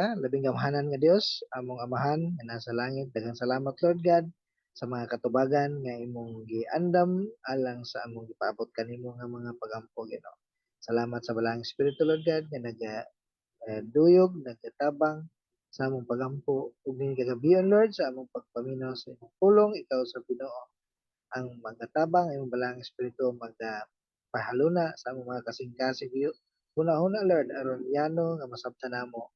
Ha? Labing amahanan nga Dios, among amahan nga nasa langit. Daghang salamat Lord God sa mga katubagan nga imong giandam alang sa among gipaabot kanimo nga mga pagampo Ginoo. Salamat sa balaang Espiritu Lord God nga naga eh, duyog, nagatabang sa among pagampo ug ning kagabion Lord sa among pagpaminaw sa imong pulong ikaw sa Ginoo ang magatabang imong balaang espiritu magda pahaluna sa among mga kasing-kasing Huna-huna Lord aron yano nga masabtan namo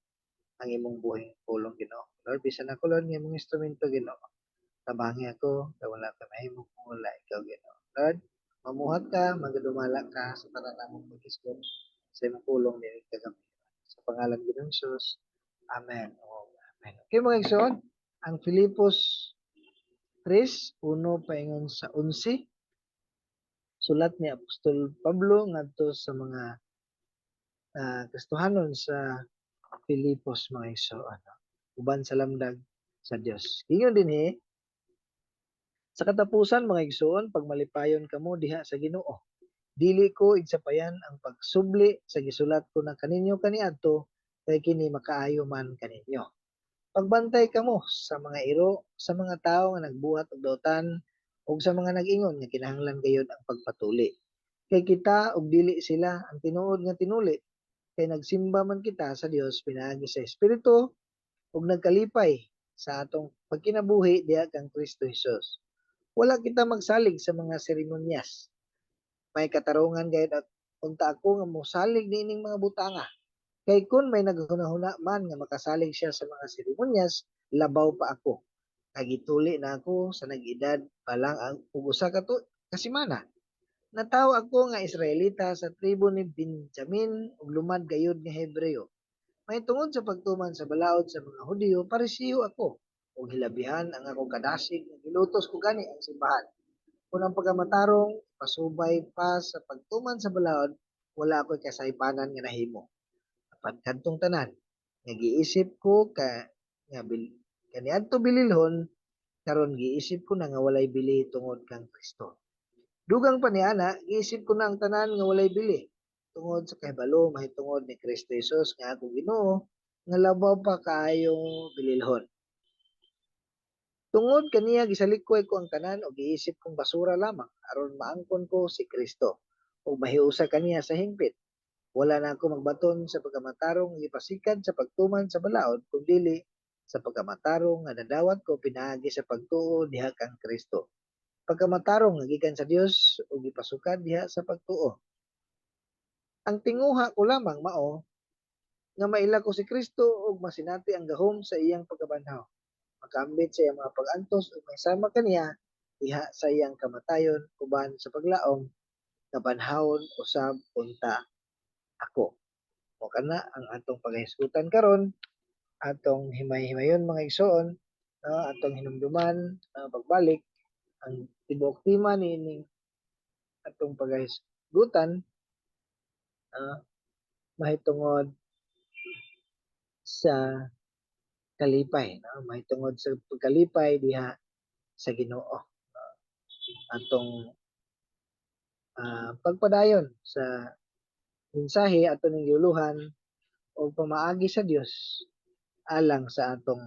ang imong buhing pulong Ginoo. Lord bisan ako Lord nga imong instrumento Ginoo. Tabangi ako kay wala ka mahimo kung wala ikaw Ginoo. Lord, mamuhat ka, magadumala ka sa tanan namong pag-isgot sa imong pulong ni kagabi. Sa pangalan ni Jesus. Amen. Oh, amen. Okay mga igsoon, ang Filipos 3, uno paingon sa 11. Sulat ni Apostol Pablo ngadto sa mga uh, Kristohanon sa Filipos mga igsoon. Uban sa lamdag sa Dios. Ingon din eh, sa katapusan mga igsoon, pag malipayon kamo diha sa Ginoo, dili ko igsapayan ang pagsubli sa gisulat ko na kaninyo kaniadto kay kini makaayo man kaninyo. Pagbantay kamo sa mga iro, sa mga tawo nga nagbuhat og dautan ug sa mga nag-ingon nga kinahanglan gayud ang pagpatuli. Kay kita og dili sila ang tinuod nga tinuli kay nagsimba man kita sa Dios pinaagi sa Espiritu ug nagkalipay sa atong pagkinabuhi diha kang Kristo Jesus. Wala kita magsalig sa mga seremonyas. May katarungan gayud at unta ako nga mosalig niining mga butanga Kay kun may naghunahuna man nga makasalig siya sa mga seremonyas, labaw pa ako. Kagituli na ako sa nag-edad pa lang ang usa ka to kasimana. Nataw ako nga Israelita sa tribo ni Benjamin ug lumad gayud nga Hebreo. May tungod sa pagtuman sa balaod sa mga Hudiyo, parisiyo ako ug hilabihan ang akong kadasig nga gilutos ko gani ang simbahan. Kung ang pagamatarong pasubay pa sa pagtuman sa balaod, wala ako'y kasaypanan nga nahimo pagkadtong tanan nga giisip ko ka nga bil kaniadto bililhon karon giisip ko na nga walay bili tungod kang Kristo dugang pa niana giisip ko na ang tanan nga walay bili. Tungod sa kahibalo mahitungod ni Kristo Jesus nga ako Ginoo nga labaw pa kaayo bililhon. Tungod kaniya gisalikoy ko ang tanan o giisip kong basura lamang aron maangkon ko si Kristo o mahiusa kaniya sa hingpit. Wala na ako magbaton sa pagkamatarong ipasikan sa pagtuman sa balaod, kundi sa pagkamatarong nga nadawat ko pinaagi sa pagtuo diha kang Kristo. Pagkamatarong nga gikan sa Dios ug gipasukan diha sa pagtuo. Ang tinguha ko lamang mao nga maila ko si Kristo ug masinati ang gahom sa iyang pagkabanhaw. Makambit sa iyang mga pag-antos ug may sama kaniya diha sa iyang kamatayon uban sa paglaom kabanhawon usab unta ako. O kana ang atong paghisgutan karon atong himay-himayon mga igsoon no, atong hinumduman uh, pagbalik ang tibok tima ni ning atong paghisgutan uh, mahitungod sa kalipay no mahitungod sa pagkalipay diha sa Ginoo uh, atong uh, pagpadayon sa mensahe ato ning giuluhan o pamaagi sa Dios alang sa atong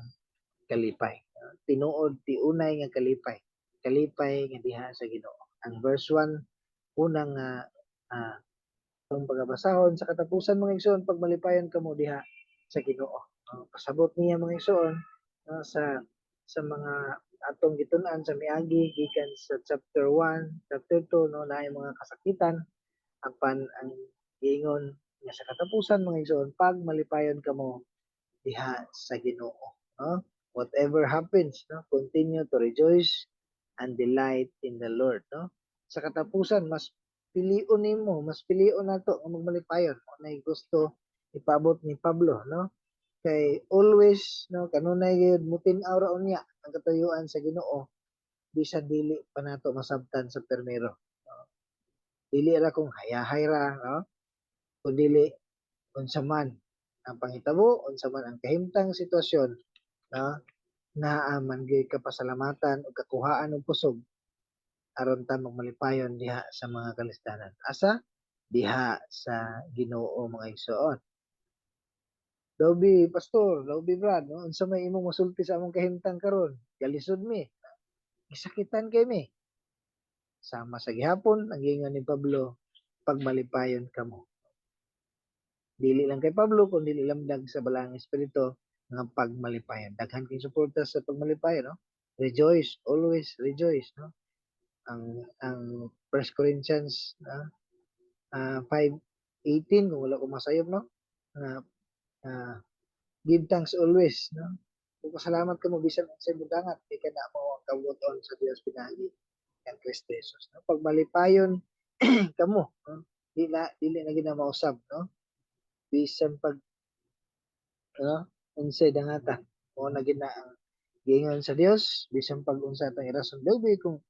kalipay. Tinuod ti unay nga kalipay. Kalipay nga diha sa Ginoo. Ang verse 1 unang uh, uh, ang pagabasahon sa katapusan mga igsoon pag malipayon kamo diha sa Ginoo. Uh, pasabot niya mga igsoon uh, sa sa mga atong gitun-an sa miagi gikan sa chapter 1, chapter 2 no na mga kasakitan apan ang giingon nga sa katapusan mga igsoon pag malipayon kamo diha sa Ginoo no whatever happens no continue to rejoice and delight in the Lord no? Sa katapusan mas pilion nimo mas pilion nato nga magmalipayon unay gusto ipabot ni Pablo no? Kay always no kanunay gyud mutin aura unya ang katuyuan sa Ginoo bisan dili pa nato masabtan sa permero no? dili ra kung hayahay ra no kundili unsa man ang panghitabo unsa man ang kahimtang sitwasyon na naaman gyud kapasalamatan ug kakuhaan og kusog aron ta magmalipayon diha sa mga kalisdanan asa diha sa Ginoo mga igsoon Lobby pastor, lobby brad, no? Unsa may imong mosulti sa among kahimtang karon? Galisod mi. Gisakitan kay mi. Sama sa gihapon ang gingon ni Pablo, pagmalipayon kamo. Dili lang kay Pablo kun dili lamdag sa balang espiritu nga pagmalipayon. Daghan kay suporta sa pagmalipayon, no? Rejoice, always rejoice, no? Ang ang 1 Corinthians na uh, 5:18 kung wala ko masayop, no? Na uh, give thanks always, no? Kung pasalamat ka mo bisan sa mudangat, di ka na mo ang kabuton sa Dios pinagi kang Kristo Jesus. No? Pag malipayon kamo, no? Di na dili na gina mausab, no? Bisan pag no? Unsay dangata mo na gina ang gingon sa Dios bisan pag unsa tang irason dabi kung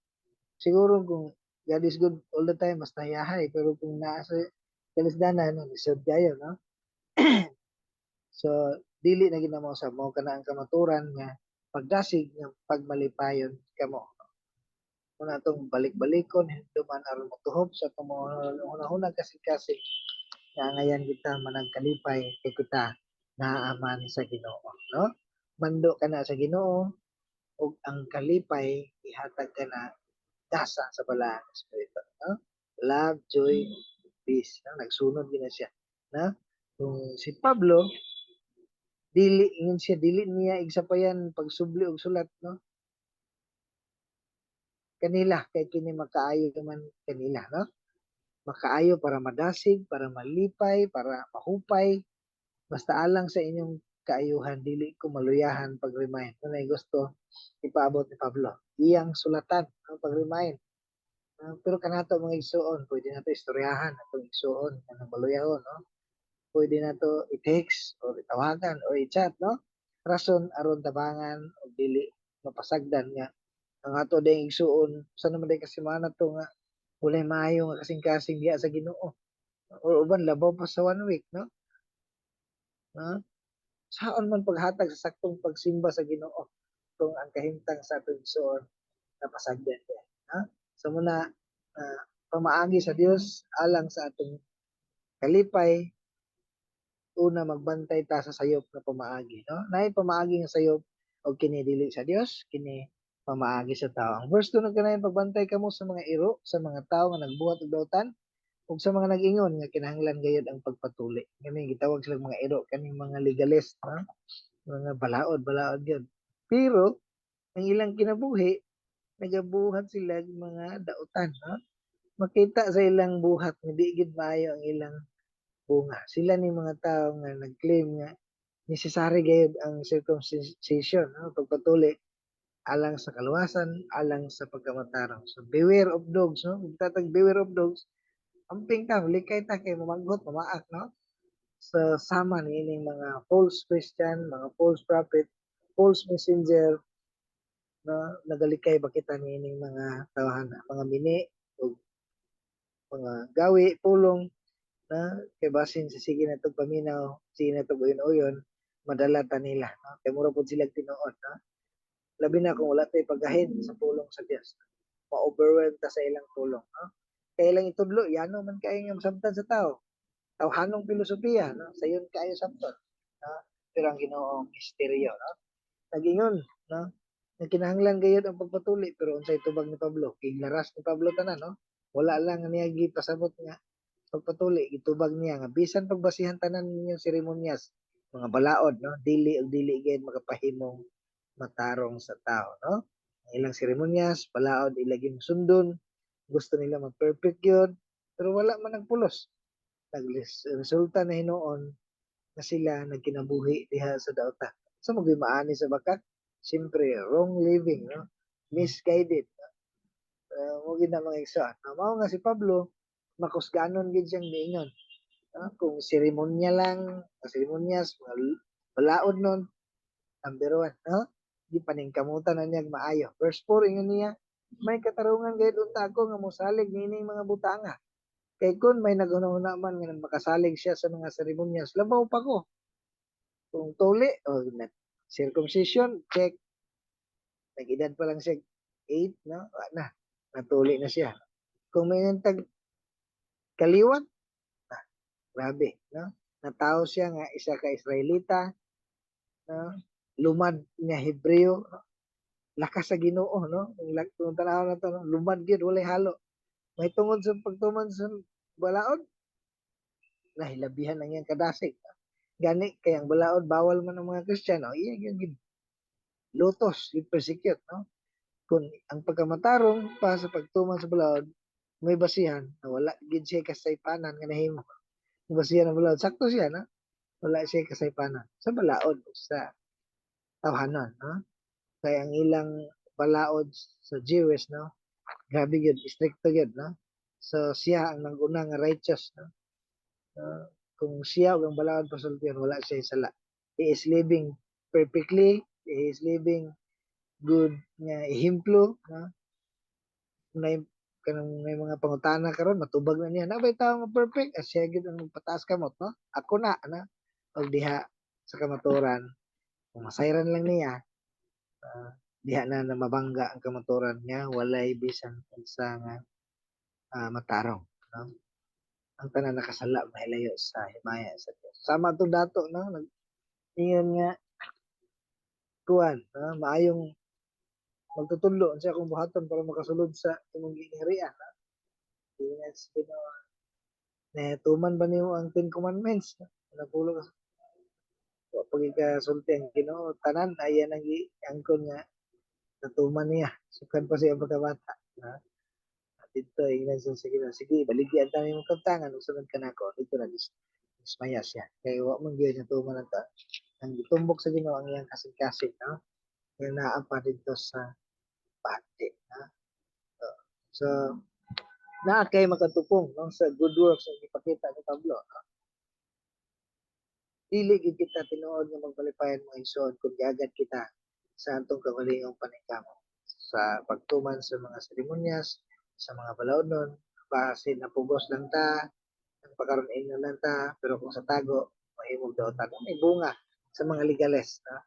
siguro kung God is good all the time mas tayahay pero kung nasa kalisdanan no lisod kayo no? So dili na ginamo sa mo kana ang kamaturan nga pagdasig nga pagmalipayon kamo muna tong balik-balikon duman aron motuhop sa una-una kasi-kasi nga ngayon kita managkalipay kay kita naaman sa Ginoo no? Mando ka na sa Ginoo ug ang kalipay ihatag ka na dasa sa balaang espiritu no? Love joy peace no? nagsunod gina siya no? Kung si Pablo dili ingin siya dili niya igsapayan pagsubli og sulat no? Kanila kay kini makaayo man kanila no? Makaayo para madasig para malipay para mahupay basta alang sa inyong kaayuhan dili ko maluyahan pag remind kung na gusto? Ipaabot ni Pablo. Iyang sulatan ang pag remind uh, pero kanato mga igsuon pwede nato istoryahan atong igsuon. Kanang maluyahon no? Pwede na to i-text o itawagan o i-chat, no? Rason aron tabangan o dili mapasagdan nga. Ang ato ding igsuon sa naman day kasi mana to nga walay maayo nga kasing-kasing diya sa Ginoo. O uban labaw pa sa one week, no? No? Saan man paghatag sa saktong pagsimba sa Ginoo kung ang kahimtang sa ato igsuon napasagdan diya, ha? So muna uh, pamaagi sa Dios alang sa atong kalipay una magbantay ta sa sayop na pamaagi no nay pamaagi nga sayop og kini dili sa Dios kini pamaagi sa tao ang verse 2 nagkanayon pagbantay kamo sa mga iro sa mga tao nga nagbuhat og dautan ug sa mga nag-ingon nga kinahanglan gayud ang pagpatuli kani gitawag sila mga iro kani mga legalist no mga balaod balaod gyud pero ang ilang kinabuhi nagabuhat sila mga dautan no makita sa ilang buhat nga di gid maayo ang ilang bunga. Sila ni mga tao nga nag-claim nga necessary gayud ang circumcision, no? pagpatuli alang sa kaluwasan, alang sa pagkamatarong. So beware of dogs, no? Kung tatag beware of dogs, amping ka, likay ta kay mamagot, mamaak, no? Sa sama ni ining mga false Christian, mga false prophet, false messenger, no? Nagalikay ba kita ni ining mga tawahan, mga mini, o mga gawi, pulong, na kay basin sa sige na paminaw sige na uyon madala ta nila no? kay mura pud sila tinuod no? labi na kung wala tay pagahin sa pulong sa Dios ma-overwhelm ta sa ilang tulong no? Kay ilang itudlo yano man kayo nga samtan sa tao. Tawhanong filosofiya no? Sayon kayo samton no? pero ang Ginoo misteryo no? Nagingon no? Nagkinahanglan gayud ang pagpatuli pero unsay tubag ni Pablo? King laras ni Pablo tanan no? Wala lang niya gipasabot nga pagpatuli gitubag niya nga bisan pagbasihan tanan ninyong seremonyas mga balaod no? Dili og dili gid makapahimong matarong sa tao no? Ang ilang seremonyas balaod ilagi sundon gusto nila mag-perfect yun pero wala man nagpulos nagresulta na hinoon na sila nagkinabuhi diha sa dauta so magimaani sa bakat siyempre wrong living no misguided no? uh, na mga igsoon no? mao nga si Pablo makusganon gid siyang niingon. Uh, kung seremonya lang, seremonyas, balaod nun, number one, no? Di paningkamutan na niya maayo. Verse 4, ingon niya, may katarungan gayud unta ako nga mosalig nining mga butanga. Kay kun may naguna man nga makasalig siya sa mga seremonyas, labaw pa ko. Kung tuli, o oh, circumcision, check. Nag-edad pa lang siya 8, no? Na, natuli na siya. Kung may nantag kaliwat. Ah, grabe, no? na tao siya nga isa ka Israelita no lumad nga Hebreo no? Lakas sa Ginoo no? Ang kung tanaw na to lumad gyud walay halo. May tungod sa pagtuman sa balaod. Nahilabihan ang iyang kadasig. Gani kay ang balaod bawal man ang mga Kristiyano iya gyud gid lutos yung persecute no? Kung ang pagkamatarong pa sa pagtuman sa balaod may basihan na wala gid siya kasaypanan nga nahimo. Ang basihan ng balaod sakto siya na wala siya kasaypanan sa balaod sa tawhanon no kay ang ilang balaod sa Jewish no? Grabe gyud stricto gyud no? So siya ang nanguna nga righteous no? Ah, kung siya o ang balaod pasultihan wala siya sala. He is living perfectly he is living good nga ehemplo no? Na kanang may mga pangutana karon matubag na niya na bay tao nga perfect. As siya gyud ang pataas kamot no? Ako na na og diha sa kamaturan masayran lang niya ah, diha na na mabangga ang kamaturan niya walay bisan unsa nga ah, matarong no ang tanan nakasala mahilayo sa himaya sa Dios sama to dato no nag ingon nga kuan no? maayong magtutulo sa akong buhaton para makasulod sa imong gingharian no? Ingat sa Ginoo na tuman ba niyo ang Ten Commandments no? napulo ka wa pag ikasulti ang Ginoo tanan ayan ang angkon nga natuman niya. Sukan pa siya pagkabata no? At dito ingnan sa sige na sige baligyan ta nimo kabtangan ug sunod ka nako dito na dis dismaya siya. Kay wa man gyud niya tuman ta ang gitumbok sa Ginoo ang iyang kasing-kasing no? Nga naa pa dito sa pati no so naa kay makatupong no? Sa good works ang ipakita ni Pablo no? Dili gid kita tinuod nga magpalipayan mo igsoon kung giagad kita sa atong kagalingong paningkamo. Sa pagtuman sa mga seremonyas sa mga balaodnon base na pugos lang ta ang pagkaroon na lang ta pero kung sa tago mahimog daotan may bunga sa mga legales na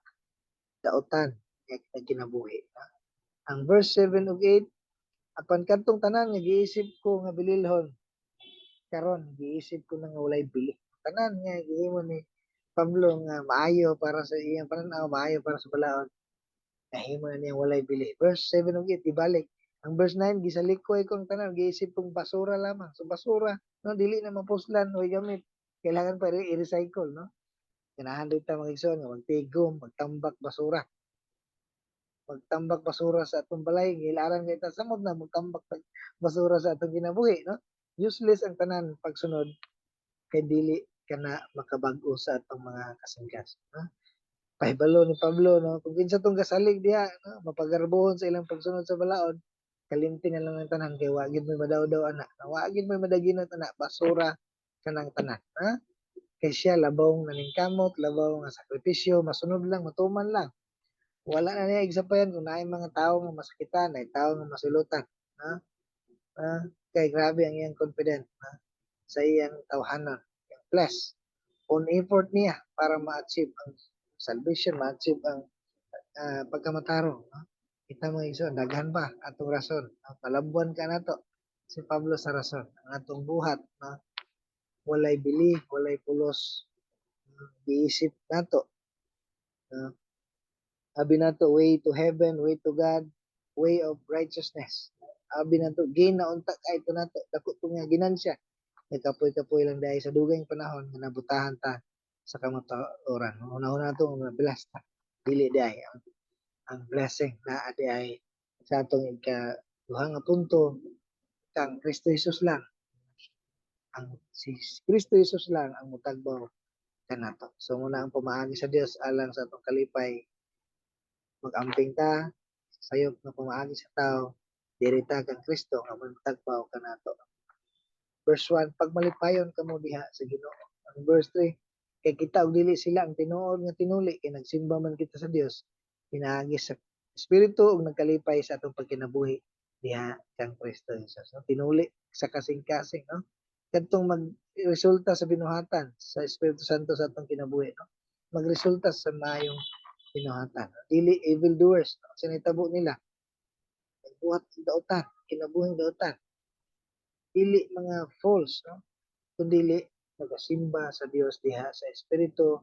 daotan nga kita kinabuhi na ang verse 7 ug 8 apan kadtong tanan nga giisip ko nga bililhon karon giisip ko na nga walay bili tanan nga gihimo ni Pablo nga maayo para sa iyang pananaw maayo para sa balaod. Nahimo na niya walay bili. Verse 7 ug 8 ibalik. Ang verse 9 gisalikoy kong tanan giisip kong basura lamang. So basura no dili na mapuslan o gamit. Kailangan pa rin i-recycle no? Ganahan dito mga igsoon magtigom magtambak basura. Magtambak basura sa atong balay gilaran kita samod na magtambak basura sa atong kinabuhi no? Useless ang tanan pagsunod kay dili kana makabag-o sa atong mga kasingkas no? Pahibalo ni Pablo no? Kung kinsa tong kasalig diha no? Mapagarbohon sa ilang pagsunod sa balaod kalimti na lang ang tanan kay wa gid may madaw-daw ana wa gid may madaginot ana basura kanang tanan ha? Kay siya labaw nga ningkamot labaw nga sakripisyo masunod lang matuman lang. Wala na niya igsapayan kung naay mga tao nga masakitan ay tao nga masulutan ha? Ah, kay grabe ang iyang confident ha? sa iyang tawhanon flesh on effort niya para ma-achieve ang salvation ma-achieve ang ah, pagkamataro no? kita mo iso daghan pa atong rason no? palabuan ka na to si Pablo sa rason ang atong buhat no? walay bili walay pulos giisip nato no? Abi nato way to heaven, way to God, way of righteousness. Abi nato gain na unta kay ito nato dako to nga ginansya. Nagkapoy-kapoy lang dahil sa dugay panahon nga nabutahan ta sa kamatuoran. Una-una to nga blessed ta. Dili dai ang, ang blessing na adi ay sa atong ika duha punto kang Kristo Jesus lang. Ang si Kristo Jesus lang ang mutagbaw kanato. So muna ang pamaagi sa Dios alang sa atong kalipay mag-amping ta sayop nga pamaagi sa tao diri kang Kristo nga magtagpaw kanato verse 1 pag malipayon kamo diha sa Ginoo ang verse 3 kay kita og dili sila ang tinuod nga tinuli kay nagsimba man kita sa Dios pinaagi sa espiritu ug nagkalipay sa atong pagkinabuhi diha kang Kristo Jesus no? tinuli sa kasing-kasing no kadtong magresulta sa binuhatan sa Espiritu Santo sa atong kinabuhi no magresulta sa mayong pinuhatan. Dili evil doers. No? Sinitabo nila. Nagbuhat ng dautan. Kinabuhing dautan. Dili mga false. No? Kundili nagasimba sa Dios diha sa espiritu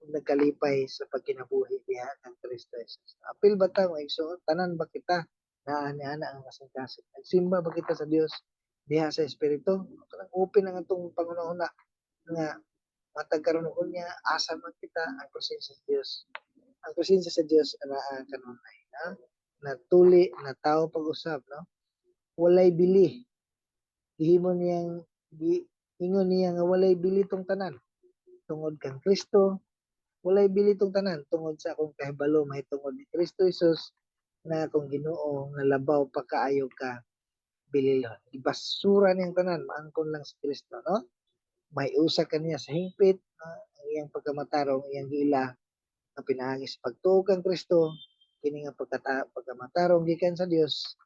ug nagkalipay sa pagkinabuhi diha kang Kristo Jesus. Apil ba ta mga igsoon tanan ba kita naa ni ana ang kasing-kasing. Nagsimba ba kita sa Dios diha sa espiritu? Kanang open ang atong pangunahuna nga matag karon unya asa man kita ang presensya sa Dios. Ang presensya sa Dios anaa kanunay na natuli na tao pag-usab no. Walay bili. Gihimo niyang gi, ingon niya nga walay bili tong tanan. Tungod kang Kristo, walay bili tong tanan tungod sa akong kahibalo mahitungod ni Kristo Jesus na akong Ginoo nga labaw pa kaayo ka bililon. Ibasura niyang tanan maangkon lang si Kristo no. May usa kaniya sa hingpit uh, ang iyang pagkamatarong iyang gila nga pinaagi sa pagtuo kang Kristo kini nga pagkata pagkamatarong gikan sa Dios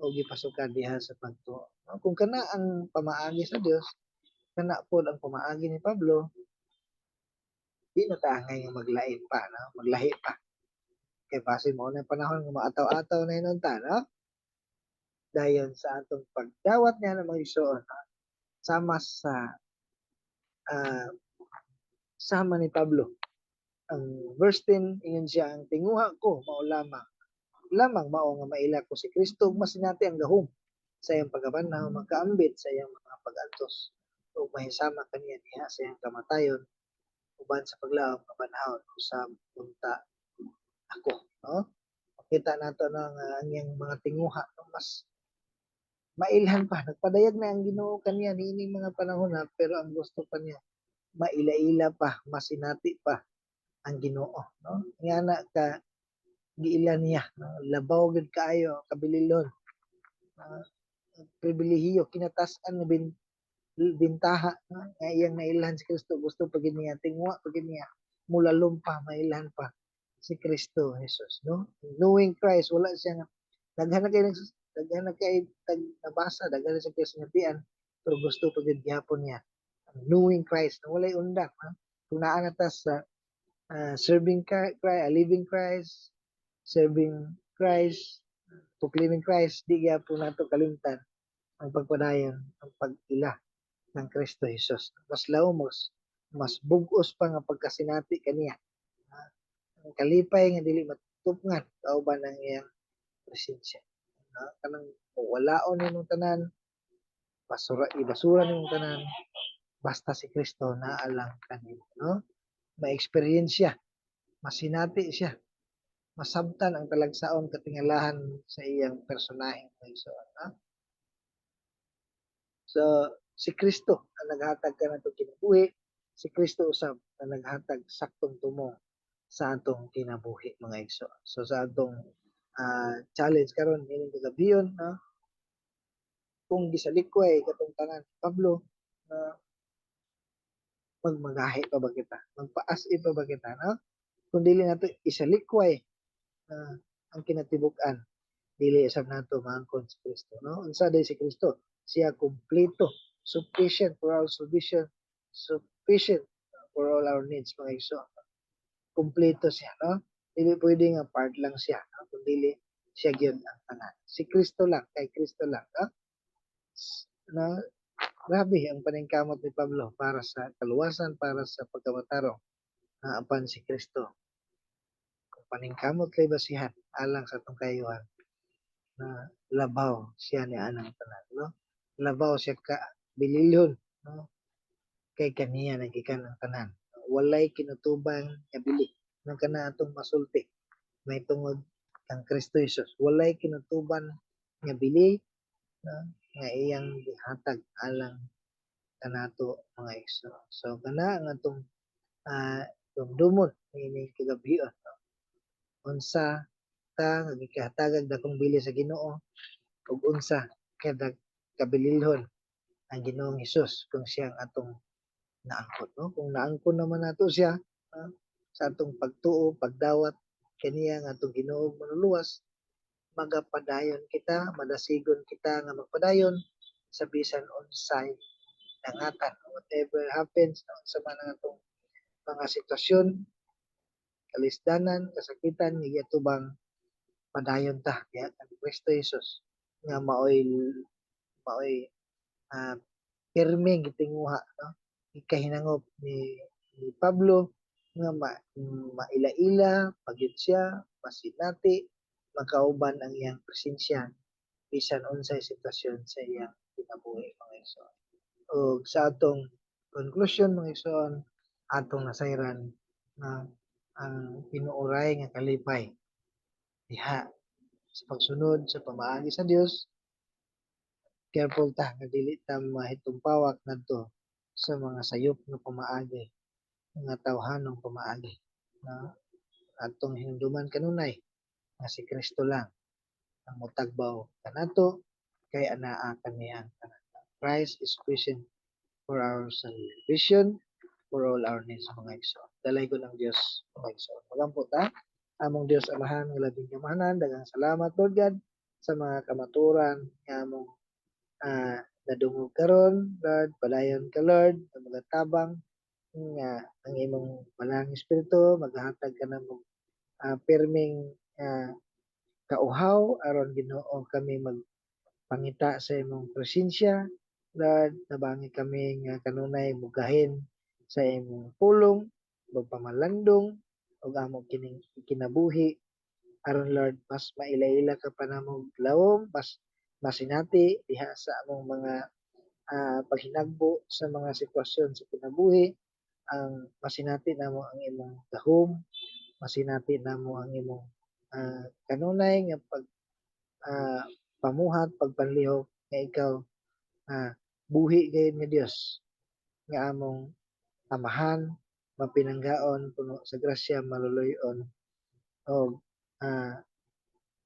o gipasukan diha sa pagtuo. No? Kung kana ang pamaagi sa Dios, kana pod ang pamaagi ni Pablo, di na ta ngay nga maglain pa, no? maglahi pa. Kay base mo na panahon nga maataw-ataw na yun ta, no? Dayon sa atong pagdawat niya ng mga igsoon, no? sama sa uh, sama ni Pablo. Ang verse 10, ingon siya, ang tinguha ko, mao lamang, mao nga maila ko si Kristo, mas sinati ang gahom sa iyang pagabanaw, magkaambit sa iyang mga pag-antos. O mahisama kaniya niya sa iyang kamatayon, uban sa paglaom kabanahon sa punta ako no? Makita nato na nga ang iyang mga tinguha no, mas mailhan pa. Nagpadayag na ang Ginoo kaniya niining mga panahon na pero ang gusto pa niya maila-ila pa masinati pa ang Ginoo no? Nga na ka giila niya. Labaw gid kaayo kabililon uh, pribilehiyo kinatasan nga bin bintaha. Nga iyang nailhan si Kristo gusto pag niya tingwa pag niya. Mula lumpa mailhan pa si Kristo Jesus no? Knowing Christ wala siya nga daghan kay daghan kay tag nabasa daghan na siya kay sinabihan pero gusto pag niya. Knowing Christ no walay undang ha? naa na ta sa uh, serving Christ, uh, living Christ serving Christ proclaiming Christ di gyapon nato kalimtan ang pagpadayon ang pag-ila ng Kristo Jesus. Mas law mas bugos pa nga pagkasinati kaniya ang kalipay nga dili matupngan kauban ang iyang presensya. Na kanang walaon nimong tanan basura ibasura nimong tanan basta si Kristo naalang kanimo no? Ma-experience siya masinati siya masabtan ang talagsaon katingalahan sa iyang personahe ng igsoon no? so si Kristo ang naghatag ka nato kinabuhi si Kristo usab ang naghatag saktong tumong sa atong kinabuhi mga igso. So sa atong uh, challenge karon ining kagabiyon no kung gisalikway katong tanan Pablo na uh, magmagahi pa ba kita magpaas pa ba kita no kung dili nato isalikway uh, ang kinatibuk-an dili isab nato maangkon si Kristo no unsa day si Kristo siya kumpleto sufficient for our sufficient sufficient for all our needs mga igso kumpleto siya, no? Dili pwede nga part lang siya, no? Kundi siya gyud ang tanan. Si Kristo lang, kay Kristo lang, no? No? Grabe ang paningkamot ni Pablo para sa kaluwasan, para sa pagkamatarong na apan si Kristo. Paningkamot kay basihan, alang sa itong kayuhan, na labaw siya ni anang tanan, no? Labaw siya ka bililyon, no? Kay kaniya nagikan ang tanan walay kinutubang nga bili ng kana atong masulti may tungod kang Kristo Jesus walay kinutuban nga bili na, nga iyang gihatag alang kanato mga igso so kana ang atong uh, dumdumon ini kagabion no? Unsa ta nga gikahatagag dakong bili sa Ginoo ug unsa kada kabililhon ang Ginoong Hesus kung siya ang atong naangkon no? Kung naangkon naman nato siya uh, sa atong pagtuo pagdawat kaniya nga atong Ginoo manuluwas magapadayon kita madasigon kita nga magpadayon sa bisan unsay nangatan whatever happens no, sa man atong mga sitwasyon kalisdanan kasakitan nga tubang padayon ta kaya ang Kristo Jesus nga maoy maoy uh, pirmi gitinguha no ikahinangop ni ni Pablo nga ma, maila-ila pagyud siya masinati makauban ang iyang presensya bisan unsay sitwasyon sa iyang kinabuhi mga igsoon. Ug sa atong conclusion mga igsoon atong nasayran nga ang pinuuray nga kalipay diha sa pagsunod sa pamaagi sa Dios careful ta nga dili ta mahitumpawak ngadto sa mga sayop nga pamaagi nga tawhanong pamaagi na atong hinumduman kanunay nga si Kristo lang ang motagbaw kanato kay anaa kaniya ang tanan. Christ is sufficient for our salvation for all our needs mga igsoon. Dalay ko ng Dios mga igsoon. Ta among Dios amahan nga labing kamahanan daghang salamat Lord God sa mga kamaturan nga among ah nadungog karon Lord padayon ka Lord sa mga tabang nga ang imong malang espiritu maghatag ka namo uh, pirming uh, kauhaw aron Ginoo kami magpangita sa imong presensya Lord nabangi kami nga kanunay mugahin sa imong pulong magpamalandong ug among kining kinabuhi aron Lord mas maila-ila ka pa namo lawom mas masinati diha sa among mga uh, paghinagbo sa mga sitwasyon sa kinabuhi. Ang masinati namo ang imong gahom masinati namo ang imong uh, kanunay nga pag uh, pamuhat pagpanlihok nga ikaw uh, buhi gayud nga Dios nga among amahan mapinanggaon puno sa grasya maluluyon o uh,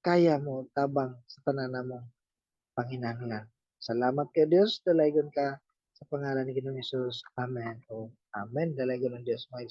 kaya mo tabang sa tanan namong panginahanglan salamat kay Dios dalaygon ka sa pangalan ni Ginoong Hesus amen. O amen. Dalaygon ng Dios mo